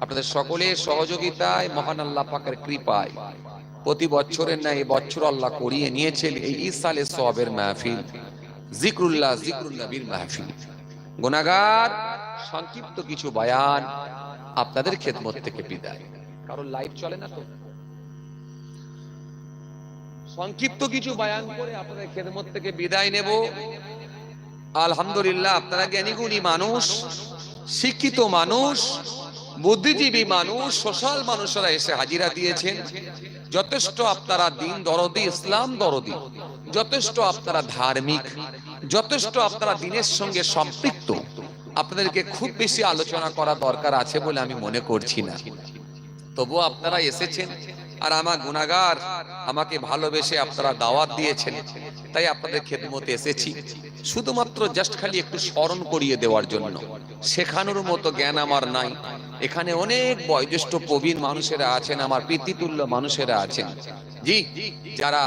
আপনাদের সকলের সহযোগিতায় মহান আল্লাহ পাকের কৃপায়। প্রতি বছরের ন্যায় এই বছর আল্লাহ করিয়ে নিয়েছেন এই ইসালে সবের মাহফিল জিক্রুল্লাহ জিক্রুল্লাবির মাহফিল। গুনাগার সংক্ষিপ্ত কিছু বয়ান আপনাদের খেদমত থেকে বিদায়। কারণ লাইট চলে না তো? সংক্ষিপ্ত কিছু বয়ান করে আপনাদের খেদমত থেকে বিদায় নেব। আলহামদুলিল্লাহ, আপনারা জ্ঞানীগুণী মানুষ। শিক্ষিত মানুষ, বুদ্ধিজীবী মানুষ, সোশ্যাল মানুষরা এসে হাজিরা দিয়েছেন। যথেষ্ট আপনারা দিন দরদি, ইসলাম দরদি। যথেষ্ট আপনারা ধার্মিক। যথেষ্ট আপনারা দিনের সঙ্গে সম্পৃক্ত। আপনাদেরকে খুব বেশি আলোচনা করা দরকার আছে বলে আমি মনে করছি না। তবু আপনারা এসেছেন। আর আমার গুণাগার আমাকে ভালোবেসে আপনারা দাওয়াত দিয়েছেন। তাই আপনাদের খেদমতে এসেছি। শুধুমাত্র জাস্ট খালি একটু স্মরণ করিয়ে দেওয়ার জন্য। শেখানোর মতো জ্ঞান আমার নাই। এখানে অনেক বয়োজ্যেষ্ঠ প্রবীণ মানুষেরা আছেন, আমার প্রীতিতুল্য মানুষেরা আছেন। জি, যারা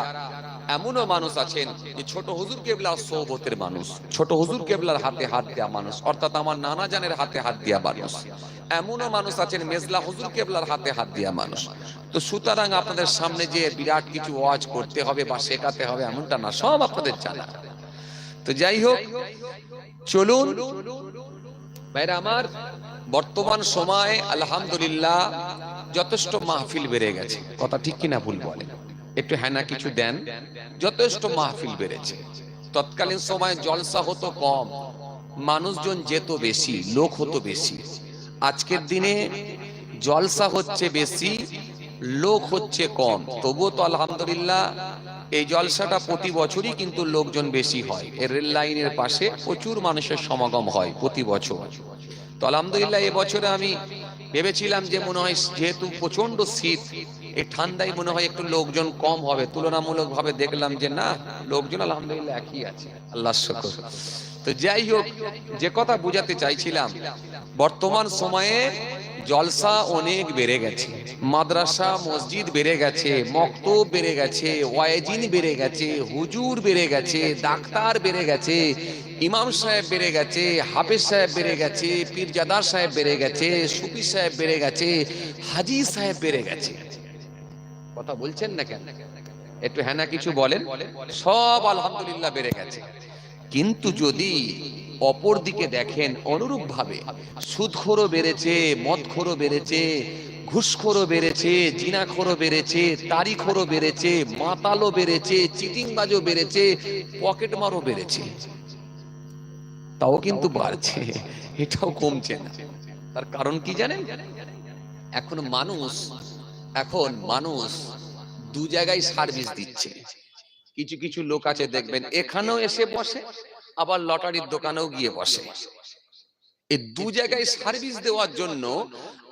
এমনও মানুষ আছেন যে ছোট হুজুর কেবলার সৌবতের মানুষ। ছোট হুজুর কেবলার হাতে হাত দেওয়া মানুষ, অর্থাৎ আমার নানা জানের হাতে হাত দেওয়া মানুষ। এমনও মানুষ আছেন মেজলা হুজুর কেবলার হাতে হাত দেওয়া মানুষ। তো সুতরাং আপনাদের সামনে যে বিরাট কিছু ওয়াজ করতে হবে বা শেখাতে হবে এমনটা না, সব আপনাদের জানা। তো যাই হোক, চলুন। ভাইরা আমার, বর্তমান সময় আলহামদুলিল্লাহ যথেষ্ট মাহফিল বেড়ে গেছে। কথা ঠিক কিনা ভুল বলে একটু হ্যানা কিছু দেন, যথেষ্ট মাহফিল বেড়েছে। তৎকালীন সময় জলসা হতো কম, মানুষজন যেত বেশি, লোক হতো বেশি। আজকের দিনে জলসা হচ্ছে বেশি, লোক হচ্ছে কম। তবুও তো আলহামদুলিল্লাহ, এই জলসাটা প্রতি বছরই কিন্তু লোকজন বেশি হয়। এই রেল লাইনের পাশে প্রচুর মানুষের সমাগম হয় প্রতি বছর। তো আলহামদুলিল্লাহ এবছরে আমি ভেবেছিলাম যে মনে হয় যেহেতু প্রচণ্ড শীত, এই ঠান্ডায় মনে হয় একটু লোকজন কম হবে। তুলনামূলক ভাবে দেখলাম যে না, লোকজন আলহামদুলিল্লাহ একই আছে। আল্লাহ শুকর। তো যাই হোক, যে কথা বুঝাতে চাইছিলাম, বর্তমান সময়ে জলসা অনেক বেড়ে গেছে, মাদ্রাসা, মসজিদ বেড়ে গেছে, মক্তব বেড়ে গেছে, ওয়াইজিন বেড়ে গেছে, হুজুর বেড়ে গেছে, ডাক্তার বেড়ে গেছে ইমাম সাহেব বেড়ে গেছে, হাফেজ সাহেব বেড়ে গেছে, পীরজাদার সাহেব বেড়ে গেছে, সুফি সাহেব বেড়ে গেছে, হাজি সাহেব বেড়ে গেছে। কথা বলছেন না কেন? একটু হ্যাঁ না কিছু বলেন। সব আলহামদুলিল্লাহ বেড়ে গেছে। কিন্তু যদি অপর দিকে দেখেন অনুরূপ ভাবে সুদখোরও বেড়েছে, মদখোরও বেড়েছে, ঘুষখোরও বেড়েছে, জিনাখোরও বেড়েছে, তারিখোরও বেড়েছে, মাতালও বেড়েছে, চিটিংবাজও বেড়েছে, পকেটমারও বেড়েছে। তাও কিন্তু বাড়ছে। এটাও কমছে না। তার কারণ কি জানেন? এখন মানুষ এখন মানুষ দু জায়গায় সার্ভিস দিচ্ছে। কিছু কিছু লোক আছে দেখবেন এখানেও এসে বসে আবার লটারির দোকানেও গিয়ে বসে। এই দু জায়গায় সার্ভিস দেওয়ার জন্য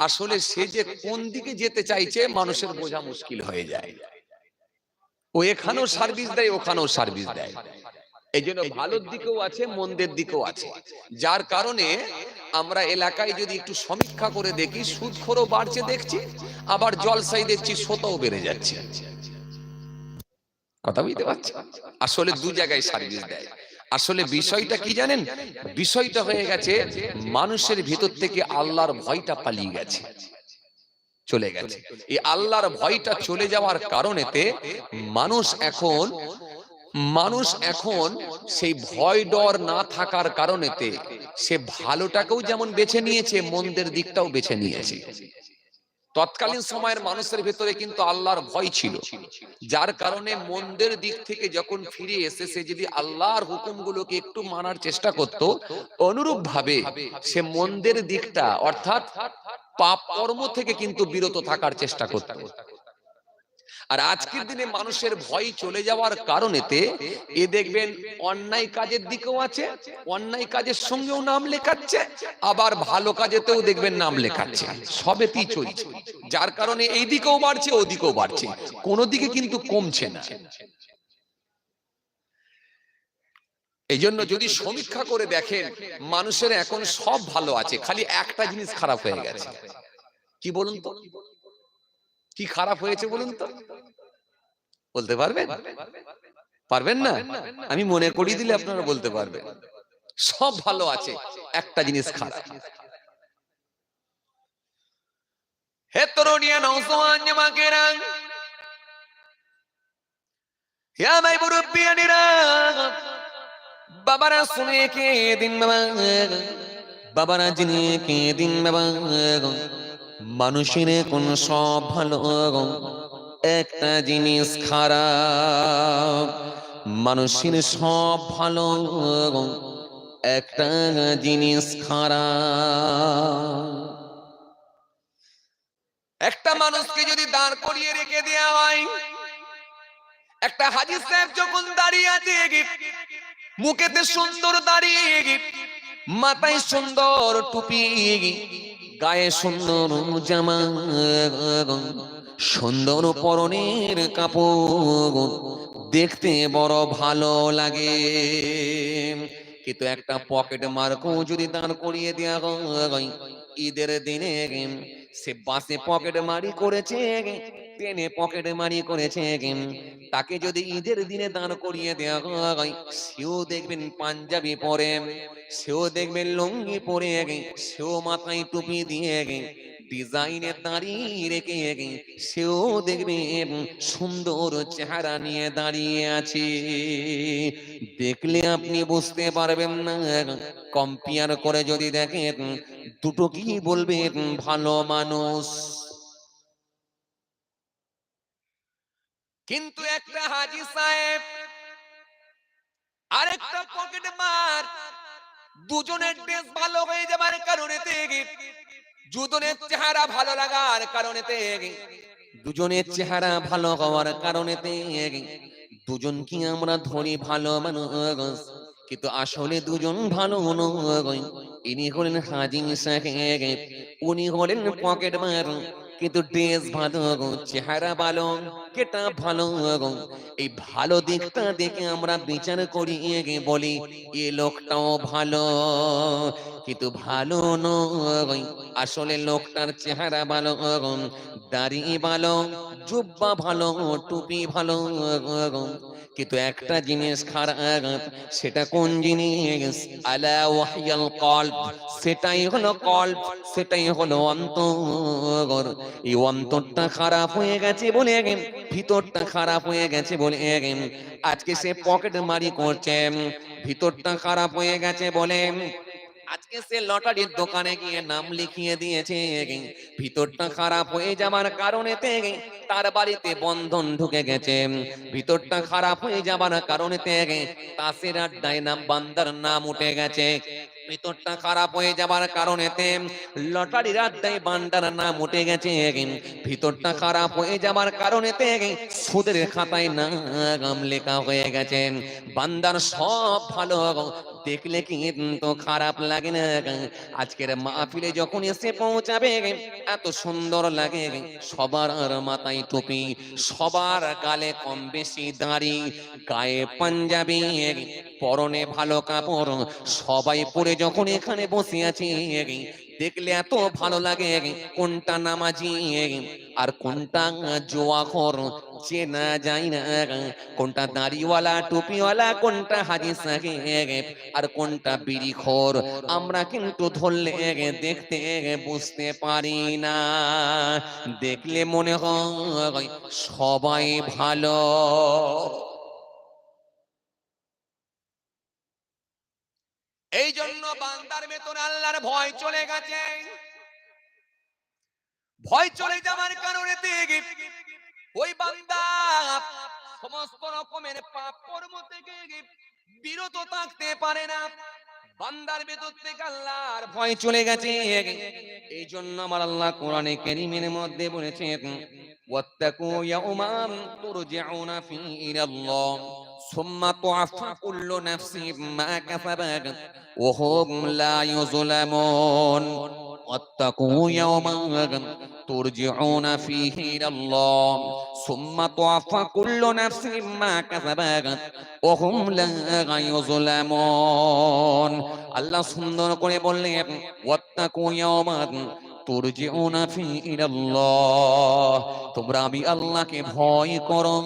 আসলে সে যে কোন দিকে যেতে চাইছে মানুষের বোঝা মুশকিল হয়ে যায়। ও এখানেও সার্ভিস দেয় ওখানেও সার্ভিস দেয়। এই জন্য ভালোর দিকেও আছে মন্দের দিকেও আছে। যার কারণে আমরা এলাকায় যদি একটু সমীক্ষা করে দেখি সুদখোরও বাড়ছে দেখছি আবার জলসাই দেখছি শোতাও বেড়ে যাচ্ছে। কথা বুঝতে পারছি? আসলে দু জায়গায় সার্ভিস দেয়। আসলে বিষয়টা কি জানেন? বিষয়টা হয়ে গেছে মানুষের ভিতর থেকে আল্লাহর ভয়টা পালিয়ে গেছে। চলে গেছে। এই আল্লাহর ভয়টা চলে যাওয়ার কারণেতে মানুষ এখন মানুষ এখন সেই ভয় ডর না থাকার কারণেতে সে ভালোটাকেও যেমন বেছে নিয়েছে, মন্দের দিকটাও বেছে নিয়েছে। তৎকালীন সময়ের মানুষের ভেতরে কিন্তু আল্লাহর ভয় ছিল। যার কারণে মন্দের দিক থেকে যখন ফিরে এসে সে যদি আল্লাহর হুকুমগুলোকে একটু মানার চেষ্টা করত অনুরূপ ভাবে সে মন্দের দিকটা, অর্থাৎ পাপ কর্ম থেকে কিন্তু বিরত থাকার চেষ্টা করত। আর আজকের দিনে মানুষের ভয় চলে যাওয়ার কারণেতে এ দেখবেন অন্যায় কাজের দিকেও আছে, অন্যায় কাজের সঙ্গেও নাম লেখাচ্ছে, আবার ভালো কাজেতেও দেখবেন নাম লেখাচ্ছে। সবেতেই চলছে। যার কারণে এই দিকেও বাড়ছে ওদিকেও বাড়ছে। কোনো দিকে কিন্তু কমছে না। এই জন্য যদি সমীক্ষা করে দেখেন, মানুষের এখন সব ভালো আছে, খালি একটা জিনিস খারাপ হয়ে গেছে। কি বলুন তো? কি খারাপ হয়েছে বলুন তো? বলতে পারবেন? পারবেন না? আমি মনে করিয়ে দিলে আপনারা বলতে পারবেন। সব ভালো আছে, একটা জিনিস খারাপ। বাবারা শুনে কে দিন বাবা? বাবারা যিনি কে দিন বাবা? মানুষের কোন সব ভালো একটা জিনিস খারাপ, মানুষের সব ভালো একটা জিনিস খারাপ। একটা মানুষকে যদি দাঁড় করিয়ে রেখে দেওয়া হয়, একটা হাজির সাহেব যখন দাঁড়িয়ে আছে মুখেতে সুন্দর দাঁড়িয়ে মাথায় সুন্দর টুপি গায়ে সুন্দর জামা সুন্দর পরনের কাপড়। দেখতে বড় ভালো লাগে। কিন্তু একটা পকেট মার্কও যদি দাঁড় করিয়ে দেওয়া ঈদের দিনে সে বাসে পকেট মারি করেছে। ট্রেনে পকেটে মারি করেছে তাকে যদি ঈদের দিনে দাঁড় করিয়ে দেওয়া হয়, সেও দেখবেন পাঞ্জাবি পরে, সেও দেখবেন লুঙ্গি পরে সেও মাথায় টুপি দিয়ে ডিজাইনে দাঁড়িয়ে রেখে সেও দেখবে সুন্দর চেহারা নিয়ে দাঁড়িয়ে আছে। দেখলে আপনি বুঝতে পারবেন না কম্পেয়ার করে যদি দেখেন, দুটো কি বলবেন? ভালো মানুষ। কিন্তু একটা হাজি সাহেব, আরেকটা পকেট মার। দুজনের ড্রেস ভালো হয়ে যাবার কারণে দুজনের চেহারা ভালো লাগার কারণে দুজনের চেহারা ভালো হওয়ার কারণে দুজন কি আমরা ধরি ভালো মানুষ? কিন্তু আসলে দুজন ভালো নয়। ইনি হলেন হাজি সাহেব, উনি হলেন পকেট মার। কিন্তু ড্রেস ভালো গো, চেহারা ভালো কেটা ভালো গো। এই ভালো দিকটা দেখে আমরা বিচার করি বলি, এ লোকটাও ভালো, কিন্তু ভালো নয়। আসলে লোকটার চেহারা ভালো দাড়ি ভালো, জুব্বা ভালো, টুপি ভালো কিন্তু একটা জিনিস খারাপ সেটা কোন জিনিস? আলা ওয়াহিয়াল কলব। সেটাই হলো কলব, সেটাই হলো অন্তর। এই অন্তরটা খারাপ হয়ে গেছে বলে ভিতরটা খারাপ হয়ে গেছে বলে আজকে সে পকেট মারি করছে, ভিতরটা খারাপ হয়ে গেছে বলে আজকে সে লটারির দোকানে গিয়ে নাম লিখিয়ে দিয়েছে, ভিতরটা খারাপ হয়ে যাবার কারণে তার বাড়িতে বন্ধন ঢুকে গেছে। ভিতরটা খারাপ হয়ে যাবার কারণে তাসের আড্ডায় নাম, বান্দার নাম উঠে গেছে। ভিতরটা খারাপ হয়ে যাবার কারণে লটারির আড্ডায় বান্দার নাম উঠে গেছে। ভিতরটা খারাপ হয়ে যাবার কারণে সুদের খাতায় নাম লেখা হয়ে গেছে। বান্দার সব ভালো দেখলে কিন্তু খারাপ লাগে না? আজকের মাহফিলে যখন এসে পৌঁছাবে, এত সুন্দর লাগে। সবার মাথায় টুপি, সবার গালে কম বেশি দাঁড়ি, গায়ে পাঞ্জাবি, পরনে ভালো কাপড়, সবাই পরে যখন এখানে বসে আছি দেখলে এত ভালো লাগে কোনটা নামাজি? আর কোনটা জোয়াখর? চেনা যায় না। কোনটা দাড়িওয়ালা, টুপিওয়ালা, কোনটা হাজি সাহেব? আর কোনটা বিড়িখোর? আমরা কিন্তু ধরলে দেখতে বুঝতে পারি না। দেখলে মনে হয় সবাই ভালো। এই জন্য বান্দার ভেতরে আল্লাহর ভয় চলে গেছে। ভয় চলে যাওয়ার কারণে ওই বান্দা সমস্ত রকমের পাপ কর্ম থেকে বিরত থাকতে পারে না। বান্দার ভেতর থেকে আল্লাহর ভয় চলে গেছে। এই জন্য আমার আল্লাহ কোরআনে কারীমের মধ্যে বলেছেন, ওয়াত্তাকু ইয়াউমান তুরজাউনা ফি ইলাল্লাহ। সুম্মা তুআফা কুল্লু নাফসিন মা কাসাবাত ওয়া হুম লা ইউজলামুন واتقوا يوما ترجعون فيه إلى الله ثم توفى كل نفس ما كسبت وهم لا يظلمون আল্লাহ সুন্দর করে বললেন ওয়াত্তাকু ইয়াওমান তুরজিউনা ফি ইলাল্লাহ তোমরা আমি আল্লাহকে ভয় করো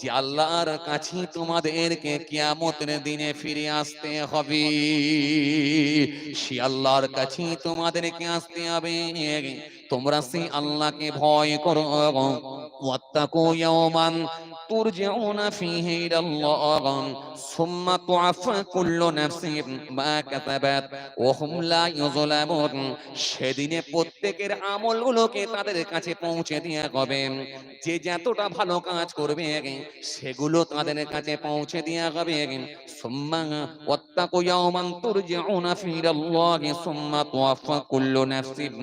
যে আল্লাহর কাছে তোমাদেরকে কিয়ামতের দিনে ফিরে আসতে হবে। সে আল্লাহর কাছে তোমাদেরকে আসতে হবে। তোমরা সেই আল্লাহকে ভয় করো। তুরজাউনা ফীহি ইলাল্লাহ সুম্মা তুআফা কুল্লু নাফসিন মা কাসাবাত ওয়া হুম লা ইউযলামুন সেদিনে প্রত্যেকের আমলগুলোকে তাদের কাছে পৌঁছে দেওয়া হবে। যে যতটা ভালো কাজ করবে, সেগুলো তাদের কাছে পৌঁছে দেওয়া হবে। সুম্মা ওয়াত্তাকু ইয়াওমান তুরজাউনা ফীহি ইলাল্লাহ সুম্মা তুআফা কুল্লু নাফসিন